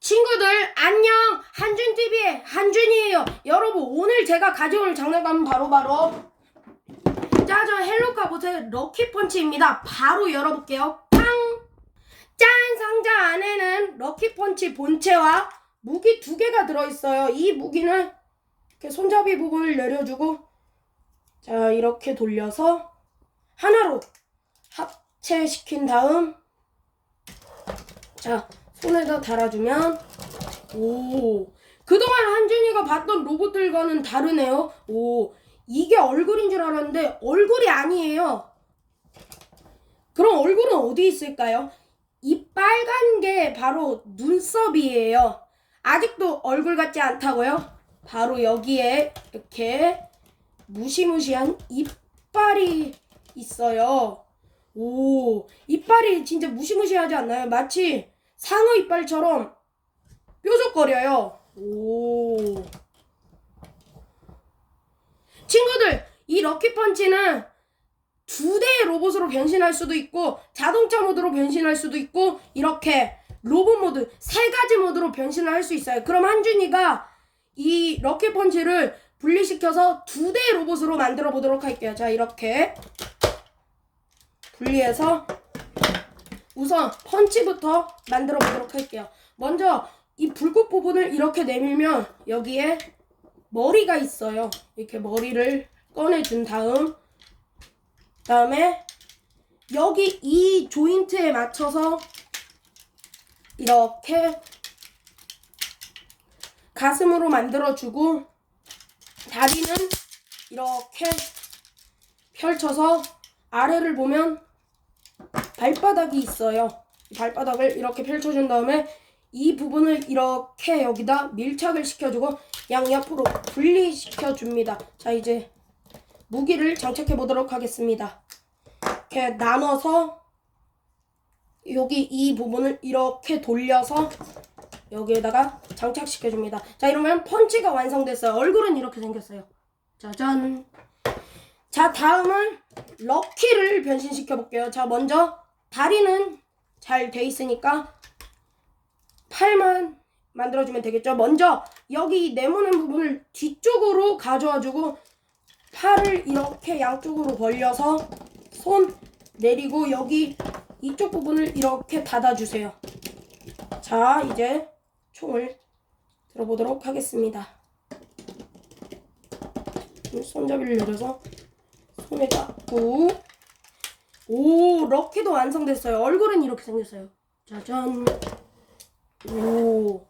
친구들 안녕! 한준TV의 한준이에요. 여러분 오늘 제가 가져올 장난감은 바로 바로. 짜잔 헬로카봇의 럭키펀치입니다. 바로 열어볼게요. 팡! 짠! 상자 안에는 럭키펀치 본체와 무기 두 개가 들어있어요. 이 무기는 이렇게 손잡이 부분을 내려주고 자 이렇게 돌려서 하나로 합체시킨 다음 자 손에다 달아주면 오. 그동안 한준이가 봤던 로봇들과는 다르네요. 오. 이게 얼굴인 줄 알았는데 얼굴이 아니에요. 그럼 얼굴은 어디 있을까요? 이 빨간 게 바로 눈썹이에요. 아직도 얼굴 같지 않다고요? 바로 여기에 이렇게 무시무시한 이빨이 있어요. 오. 이빨이 진짜 무시무시하지 않나요? 마치 상어 이빨처럼 뾰족거려요. 오. 친구들, 이 럭키펀치는 두 대의 로봇으로 변신할 수도 있고, 자동차 모드로 변신할 수도 있고, 이렇게 로봇 모드, 세 가지 모드로 변신을 할 수 있어요. 그럼 한준이가 이 럭키펀치를 분리시켜서 두 대의 로봇으로 만들어 보도록 할게요. 자, 이렇게 분리해서 우선 펀치부터 만들어 보도록 할게요. 먼저 이 불꽃 부분을 이렇게 내밀면 여기에 머리가 있어요. 이렇게 머리를 꺼내준 다음 다음에 여기 이 조인트에 맞춰서 이렇게 가슴으로 만들어주고 다리는 이렇게 펼쳐서 아래를 보면 발바닥이 있어요. 이 발바닥을 이렇게 펼쳐준 다음에 이 부분을 이렇게 여기다 밀착을 시켜주고 양옆으로 분리시켜줍니다. 자 이제 무기를 장착해 보도록 하겠습니다. 이렇게 나눠서 여기 이 부분을 이렇게 돌려서 여기에다가 장착시켜줍니다. 자 이러면 펀치가 완성됐어요. 얼굴은 이렇게 생겼어요. 짜잔. 자 다음은 럭키를 변신시켜 볼게요. 자 먼저 다리는 잘 돼 있으니까 팔만 만들어주면 되겠죠. 먼저 여기 네모난 부분을 뒤쪽으로 가져와주고 팔을 이렇게 양쪽으로 벌려서 손 내리고 여기 이쪽 부분을 이렇게 닫아주세요. 자 이제 총을 들어보도록 하겠습니다. 손잡이를 내려서 손에 잡고 오 럭키도 완성됐어요. 얼굴은 이렇게 생겼어요. 짜잔. 오.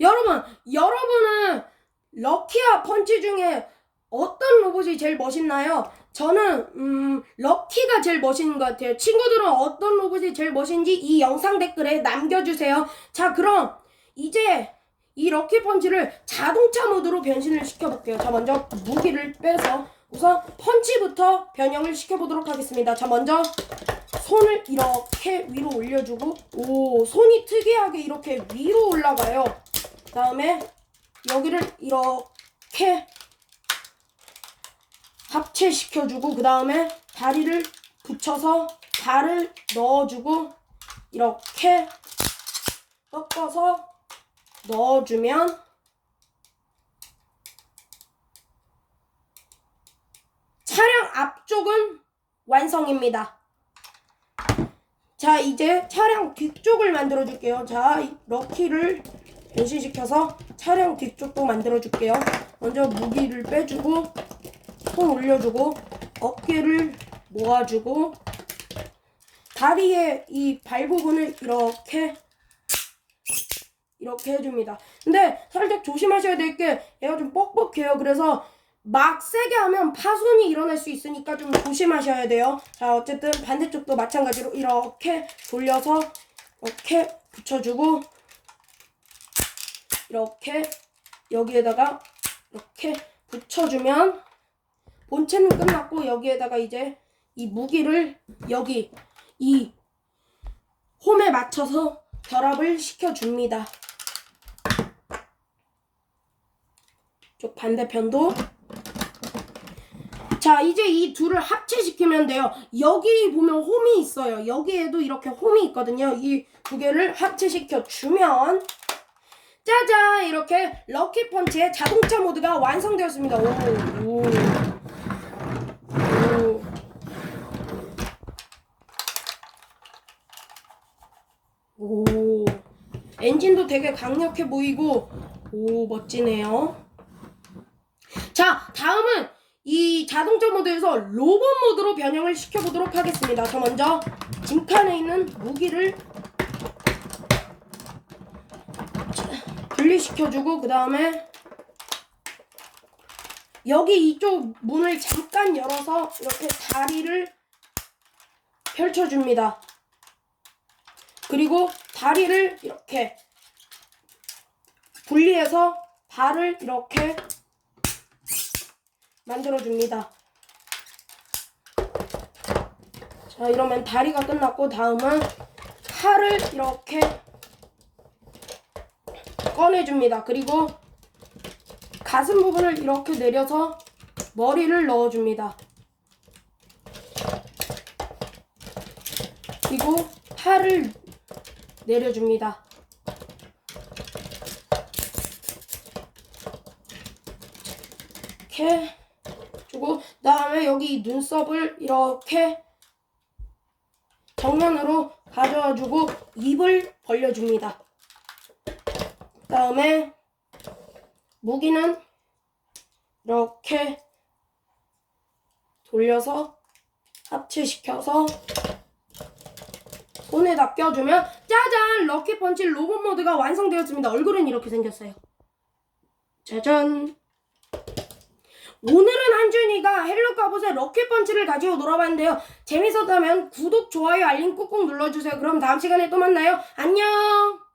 여러분 여러분은 럭키와 펀치 중에 어떤 로봇이 제일 멋있나요? 저는 음 럭키가 제일 멋있는 것 같아요. 친구들은 어떤 로봇이 제일 멋있는지 이 영상 댓글에 남겨주세요. 자 그럼 이제 이 럭키 펀치를 자동차 모드로 변신을 시켜볼게요. 자 먼저 무기를 빼서 우선 펀치부터 변형을 시켜보도록 하겠습니다. 자, 먼저 손을 이렇게 위로 올려주고, 오, 손이 특이하게 이렇게 위로 올라가요. 그 다음에 여기를 이렇게 합체시켜주고, 그 다음에 다리를 붙여서 발을 넣어주고, 이렇게 꺾어서 넣어주면 차량 앞쪽은 완성입니다. 자, 이제 차량 뒤쪽을 만들어 줄게요. 자, 이 럭키를 변신시켜서 차량 뒤쪽도 만들어 줄게요. 먼저 무기를 빼주고, 손 올려주고, 어깨를 모아주고, 다리에 이발 부분을 이렇게 이렇게 해줍니다. 근데 살짝 조심하셔야 될 게 얘가 좀 뻑뻑해요. 그래서 막 세게 하면 파손이 일어날 수 있으니까 좀 조심하셔야 돼요. 자, 어쨌든 반대쪽도 마찬가지로 이렇게 돌려서 이렇게 붙여주고 이렇게 여기에다가 이렇게 붙여주면 본체는 끝났고 여기에다가 이제 이 무기를 여기 이 홈에 맞춰서 결합을 시켜줍니다. 쪽 반대편도 자 이제 이 둘을 합체시키면 돼요 여기 보면 홈이 있어요 여기에도 이렇게 홈이 있거든요 이 두 개를 합체시켜 주면 짜잔 이렇게 럭키 펀치의 자동차 모드가 완성되었습니다. 오, 오, 오. 오, 엔진도 되게 강력해 보이고, 오, 멋지네요. 자, 다음은 이 자동차 모드에서 로봇 모드로 변형을 시켜보도록 하겠습니다. 저 먼저 짐칸에 있는 무기를 분리시켜주고, 그 다음에 여기 이쪽 문을 잠깐 열어서 이렇게 다리를 펼쳐줍니다. 그리고 다리를 이렇게 분리해서 발을 이렇게 만들어줍니다. 자, 이러면 다리가 끝났고, 다음은 팔을 이렇게 꺼내줍니다. 그리고 가슴 부분을 이렇게 내려서 머리를 넣어줍니다. 그리고 팔을 내려줍니다. 이렇게 여기 눈썹을 이렇게 정면으로 가져와 주고 입을 벌려줍니다. 그 다음에 무기는 이렇게 돌려서 합체시켜서 손에다 껴주면 짜잔 럭키 펀치 로봇 모드가 완성되었습니다. 얼굴은 이렇게 생겼어요. 짜잔. 오늘은 한준이가 헬로 갑옷의 럭키 펀치를 가지고 놀아봤는데요. 재밌었다면 구독, 좋아요, 알림 꾹꾹 눌러주세요. 그럼 다음 시간에 또 만나요. 안녕!